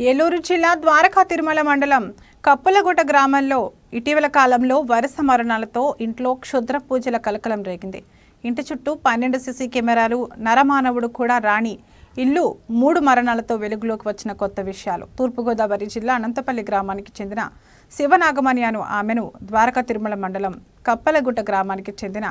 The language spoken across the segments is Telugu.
ఏలూరు జిల్లా ద్వారకా తిరుమల మండలం కప్పులగుట గ్రామంలో ఇటీవల కాలంలో వరుస మరణాలతో ఇంట్లో క్షుద్ర పూజల కలకలం రేగింది. ఇంటి చుట్టూ పన్నెండు సీసీ కెమెరాలు నరమానవుడు కూడా రాణి. ఇల్లు మూడు మరణాలతో వెలుగులోకి వచ్చిన కొత్త విషయాలు. తూర్పుగోదావరి జిల్లా అనంతపల్లి గ్రామానికి చెందిన శివనాగమణి అను ఆమెను ద్వారకా తిరుమల మండలం కప్పలగుట్ట గ్రామానికి చెందిన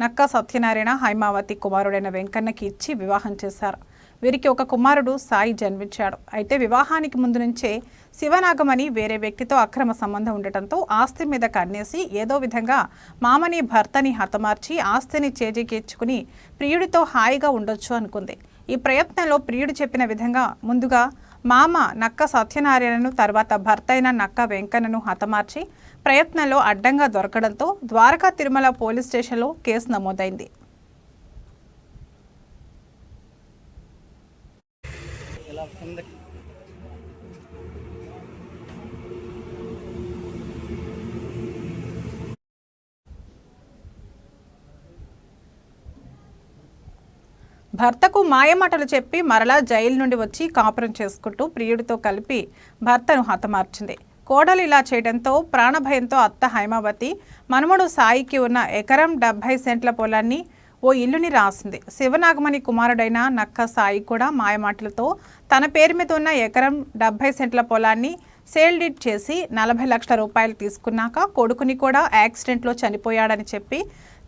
నక్కా సత్యనారాయణ హైమావతి కుమారుడైన వెంకన్నకి ఇచ్చి వివాహం చేశారు. వీరికి ఒక కుమారుడు సాయి జన్మించాడు. అయితే వివాహానికి ముందు నుంచే శివనాగమని వేరే వ్యక్తితో అక్రమ సంబంధం ఉండటంతో ఆస్తి మీద కన్నేసి ఏదో విధంగా మామని భర్తని హతమార్చి ఆస్తిని చేజికెచ్చుకుని ప్రియుడితో హాయిగా ఉండొచ్చు అనుకుంది. ఈ ప్రయత్నంలో ప్రియుడు చెప్పిన విధంగా ముందుగా మామ నక్క సత్యనారాయణను తర్వాత భర్త అయిన నక్క వెంకన్నను హతమార్చి ప్రయత్నంలో అడ్డంగా దొరకడంతో ద్వారకా తిరుమల పోలీస్ స్టేషన్లో కేసు నమోదైంది. భర్తకు మాయమాటలు చెప్పి మరలా జైలు నుండి వచ్చి కాపురం చేసుకుంటూ ప్రియుడితో కలిపి భర్తను హతమార్చింది. కోడలు ఇలా చేయడంతో ప్రాణభయంతో అత్త హైమావతి మనుమడు సాయికి ఉన్న ఎకరం డెబ్బై సెంట్ల పొలాన్ని ఓ ఇల్లుని రాసింది. శివనాగమణి కుమారుడైన నక్క సాయి కూడా మాయమాటలతో తన పేరు మీద ఉన్న ఎకరం డెబ్బై సెంట్ల పొలాన్ని సేల్ డీడ్ చేసి నలభై లక్షల రూపాయలు తీసుకున్నాక కొడుకుని కూడా యాక్సిడెంట్లో చనిపోయాడని చెప్పి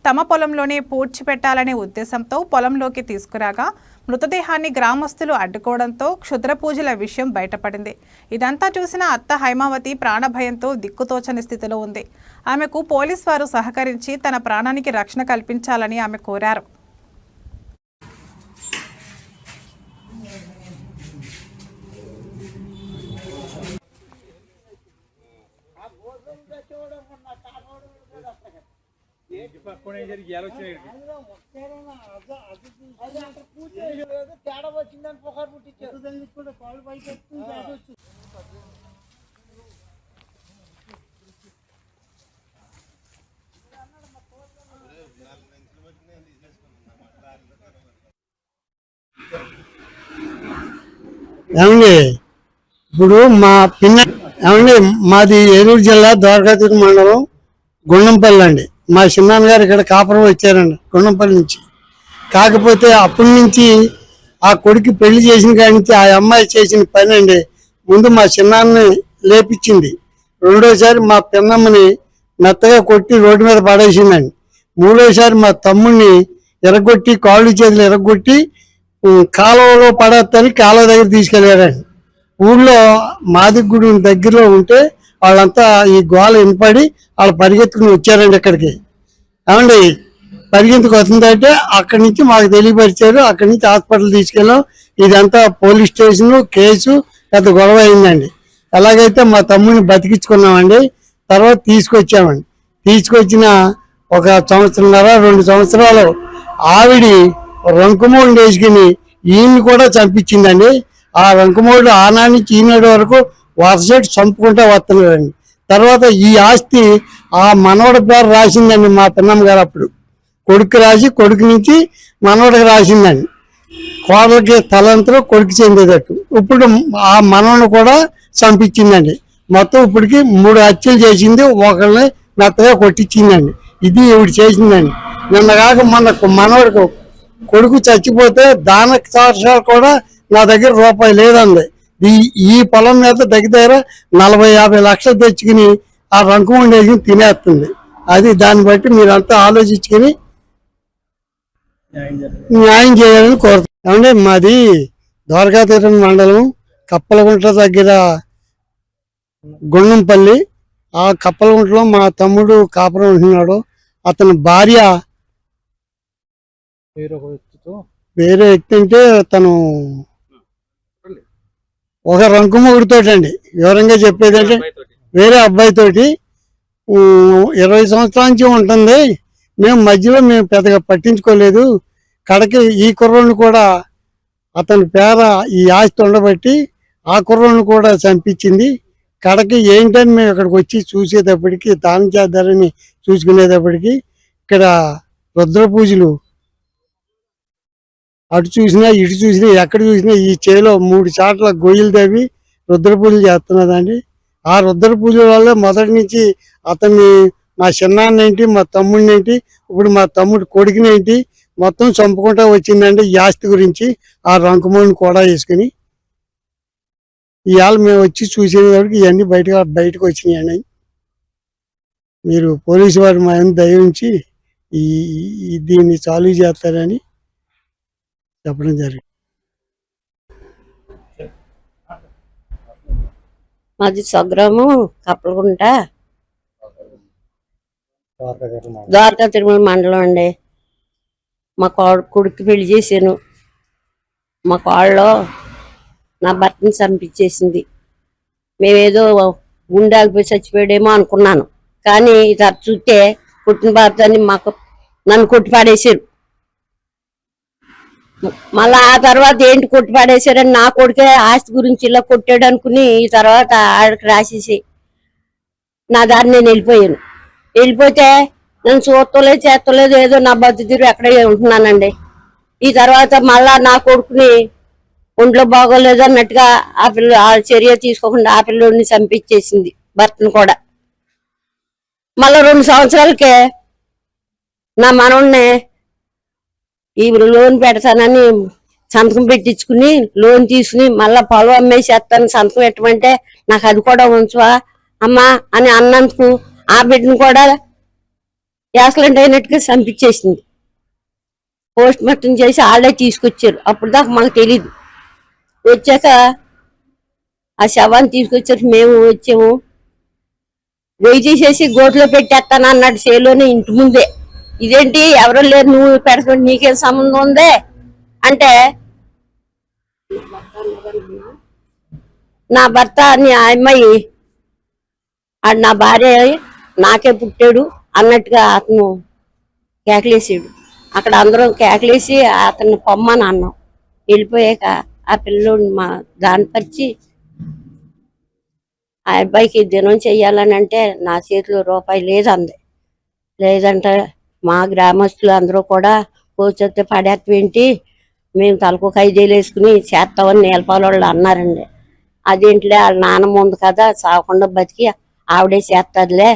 తమ పొలంలోనే పూడ్చిపెట్టాలనే ఉద్దేశంతో పొలంలోకి తీసుకురాగా మృతదేహాన్ని గ్రామస్తులు అడ్డుకోవడంతో క్షుద్ర పూజల విషయం బయటపడింది. ఇదంతా చూసిన అత్త హైమావతి ప్రాణభయంతో దిక్కుతోచని స్థితిలో ఉంది. ఆమెకు పోలీస్ వారు సహకరించి తన ప్రాణానికి రక్షణ కల్పించాలని ఆమె కోరారు. తేడా వచ్చిందని పుట్టించారు కాళ్ళు పైకి ఏమండి? ఇప్పుడు మా పిన్న ఏమండి? మాది ఏలూరు జిల్లా ద్వారకాతిరి మండలం గుండంపల్లి అండి. మా చిన్నాన్న గారు ఇక్కడ కాపురం వచ్చారండి కొండంపల్లి నుంచి. కాకపోతే అప్పటి నుంచి ఆ కొడుకు పెళ్ళి చేసిన కాడి నుంచి ఆ అమ్మాయి చేసిన పని అండి ముందు మా చిన్నాన్ని లేపించింది. రెండోసారి మా పిన్నమ్మని మెత్తగా కొట్టి రోడ్డు మీద పడేసిందండి. మూడోసారి మా తమ్ముడిని ఎరగొట్టి కాళ్ళు చేతులు ఎరగొట్టి కాలువలో పడేస్తాని కాలువ దగ్గర తీసుకెళ్ళాడండి. ఊళ్ళో మాదిగుడి దగ్గరలో ఉంటే వాళ్ళంతా ఈ గోల వినపడి వాళ్ళు పరిగెత్తుకుని వచ్చారండి ఇక్కడికి. ఏమండి? పరిగెత్తుకు వస్తుందంటే అక్కడి నుంచి మాకు తెలియపరిచారు. అక్కడి నుంచి హాస్పిటల్ తీసుకెళ్ళాం. ఇదంతా పోలీస్ స్టేషన్ కేసు పెద్ద గొడవ అయిందండి. ఎలాగైతే మా తమ్ముడిని బతికించుకున్నామండి తర్వాత తీసుకొచ్చామండి. తీసుకొచ్చిన ఒక సంవత్సరంన్నర రెండు సంవత్సరాలు ఆవిడి రంకుమోడు వేసుకుని ఈయన్ని కూడా చంపించిందండి. ఆ రంకుమోడు ఆనాటి నుంచి ఈనాడు వరకు వరుసటి చంపుకుంటూ వస్తున్నాడండి తర్వాత ఈ ఆస్తి ఆ మనవడి పేరు రాసిందండి మా పిన్నమ్మ గారు అప్పుడు. కొడుకు రాసి కొడుకు నుంచి మనవడికి రాసిందండి. కోడలకి తలంతరం కొడుకు చెందేటట్టు. ఇప్పుడు ఆ మనవని కూడా చంపించిందండి. మొత్తం ఇప్పటికి మూడు హత్యలు చేసింది ఒకళ్ళని మెత్తగా కొట్టించిందండి. ఇది ఇవిడు చేసిందండి. నిన్న కాక మన మనవడికి కొడుకు చచ్చిపోతే దాన సాక్ష్యాలు కూడా నా దగ్గర రూపాయి లేదండి. ఈ ఈ పొలం మీద దగ్గర దగ్గర నలభై యాభై లక్షలు తెచ్చుకుని ఆ రంకు ఉండేసి తినేస్తుంది. అది దాన్ని బట్టి మీరంతా ఆలోచించుకుని న్యాయం చేయాలని కోరుతున్నాం. ఏమంటే మాది ద్వారకాతీరం మండలం కప్పలగుంట దగ్గర గుండంపల్లి. ఆ కప్పలగుంటలో మా తమ్ముడు కాపురం ఉంటున్నాడు. అతని భార్య వేరొక వ్యక్తితో వేరే వ్యక్తి అంటే తను ఒక రంకు అండి వివరంగా చెప్పేది అంటే వేరే అబ్బాయితోటి ఇరవై సంవత్సరాల నుంచి ఉంటుంది. మేము మధ్యలో మేము పెద్దగా పట్టించుకోలేదు. కడకి ఈ కుర్రోని కూడా అతని పేర ఈ ఆస్తి ఉండబట్టి ఆ కుర్రోని కూడా చంపించింది. కడకి ఏంటని మేము ఇక్కడికి వచ్చి చూసేటప్పటికి దానం చేద్దారని చూసుకునేటప్పటికి ఇక్కడ రుద్ర పూజలు అటు చూసినా ఇటు చూసినా ఎక్కడ చూసినా ఈ చేలో మూడు చాట్ల గొయ్యలు తవ్వి రుద్ర పూజలు చేస్తున్నదండి. ఆ రుద్ర పూజల వల్ల మొదటి నుంచి అతన్ని మా చిన్నాన్న ఏంటి మా తమ్ముడిని ఏంటి ఇప్పుడు మా తమ్ముడు కొడుకునేంటి మొత్తం చంపుకుంటా వచ్చిందండి ఈ ఆస్తి గురించి ఆ రంకుమోని కూడా వేసుకుని. ఇవాళ మేము వచ్చి చూసేటప్పటికి ఇవన్నీ బయటకు బయటకు వచ్చినాయండి. మీరు పోలీసు వారు మా మీద దయ ఉంచి ఈ ఈ- దీన్ని చాలు చేస్తారని చెప్పడం జరిగింది. మాది స్వగ్రామం కప్పలగుంట. ద్వారకా తిరుమల మండలం అండి. మా కోడ కొడుకు పెళ్ళి చేశాను. మా కోడలో నా భర్తని చంపించేసింది. మేమేదో గుండాగిపోయి చచ్చిపోయాడేమో అనుకున్నాను. కానీ ఇది చూస్తే పుట్టిన భర్తని మాకు నన్ను కొట్టి పాడేశారు. మళ్ళా ఆ తర్వాత ఏంటి కొట్టి పాడేశారని నా కొడుకే ఆస్తి గురించి ఇలా కొట్టాడు అనుకుని ఈ తర్వాత ఆడికి రాసేసి నా దారి నేను వెళ్ళిపోయాను. వెళ్ళిపోతే నేను చూస్తలేదు చేస్తలేదు ఏదో నా బతుకుతీరు ఎక్కడ ఉంటున్నానండి. ఈ తర్వాత మళ్ళా నా కొడుకుని ఒంట్లో బాగోలేదు అన్నట్టుగా ఆ పిల్ల ఆ చర్య తీసుకోకుండా ఆ పిల్లోడిని చంపించేసింది భర్తను కూడా. మళ్ళా రెండు సంవత్సరాలకే నా మనవుడిని ఈ లోన్ పెడతానని సంతకం పెట్టించుకుని లోన్ తీసుకుని మళ్ళా పొలం అమ్మేసేస్తాను. సంతకం పెట్టమంటే నాకు అది కూడా ఉంచువా అమ్మా అని అన్నందుకు ఆ బిడ్డను కూడా యాక్సిడెంట్ అయినట్టుగా చంపించేసింది. పోస్ట్ మార్టం చేసి ఆడే తీసుకొచ్చారు. అప్పుడు దాకా మాకు తెలీదు. వచ్చాక ఆ శవాన్ని తీసుకొచ్చారు. మేము వచ్చాము. వెయిట్ చేసేసి గోట్లో పెట్టేస్తాను అన్నాడు. సేలోనే ఇంటి ముందే. ఇదేంటి? ఎవరు లేరు? నువ్వు పెడతావు నీకేం సంబంధం ఉందే? అంటే నా భర్త నీ ఆ అమ్మాయి ఆడు నా భార్య నాకే పుట్టాడు అన్నట్టుగా అతను కేకలేసాడు. అక్కడ అందరం కేకలేసి అతన్ని పొమ్మని అన్నాం. వెళ్ళిపోయాక ఆ పిల్లోడిని మా దానిపరిచి ఆ అబ్బాయికి దినం చెయ్యాలని అంటే నా చేతిలో రూపాయి లేదంది. లేదంటే మా గ్రామస్తులు అందరూ కూడా కూర్చొస్తే పడేత్వేంటి మేము తలకు ఖైదీలు వేసుకుని చేస్తామని నేలపాల వాళ్ళు అన్నారండి. అదేంటిలే వాళ్ళ నాన్నమ్మ ఉంది కదా చావకుండా బతికి ఆవిడే చేస్తుందిలే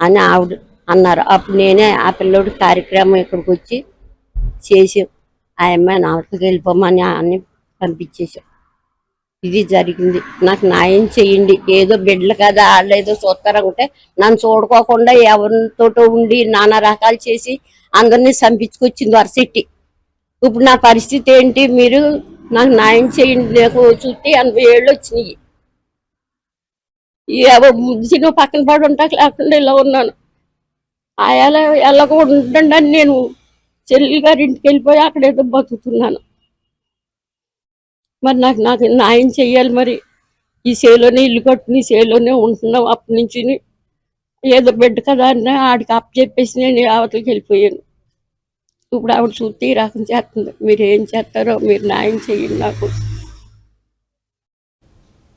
అని ఆవిడ అన్నారు. అప్పుడు నేనే ఆ పిల్లోడి కార్యక్రమం ఇక్కడికి వచ్చి చేసాం ఆ అమ్మాయిని అవతలకి వెళ్ళిపోమని అన్ని పంపించేసాం ఇది జరిగింది. నాకు న్యాయం చేయండి. ఏదో బిడ్డలు కదా వాళ్ళు ఏదో చూస్తారంటే నన్ను చూడుకోకుండా ఎవరితోటో ఉండి నానా రకాలు చేసి అందరినీ చంపించుకొచ్చింది వరసెట్టి ఇప్పుడు నా పరిస్థితి ఏంటి? మీరు నాకు న్యాయం చేయండి. నాకు చుట్టి ఎనభై ఏళ్ళు వచ్చినాయి. చిన్న పక్కన పడి ఉంటాక లేకుండా ఇలా ఉన్నాను. ఆయాల ఎలాగో ఉండండి నేను చెల్లి గారి ఇంటికి వెళ్ళిపోయి అక్కడ ఏదో బతుకుతున్నాను. మరి నాకు నాకు న్యాయం చెయ్యాలి మరి. ఈ సేలోనే ఇల్లు కట్టుకుని సేలోనే ఉంటున్నాం అప్పటి నుంచి ఏదో బిడ్డ కదా అని ఆడికి అప్పు చెప్పేసి నేను అవతలకి వెళ్ళిపోయాను. ఇప్పుడు ఆవిడ చూస్తే ఈ రకం చేస్తుంది. మీరు ఏం చేస్తారో మీరు న్యాయం చేయండి నాకు.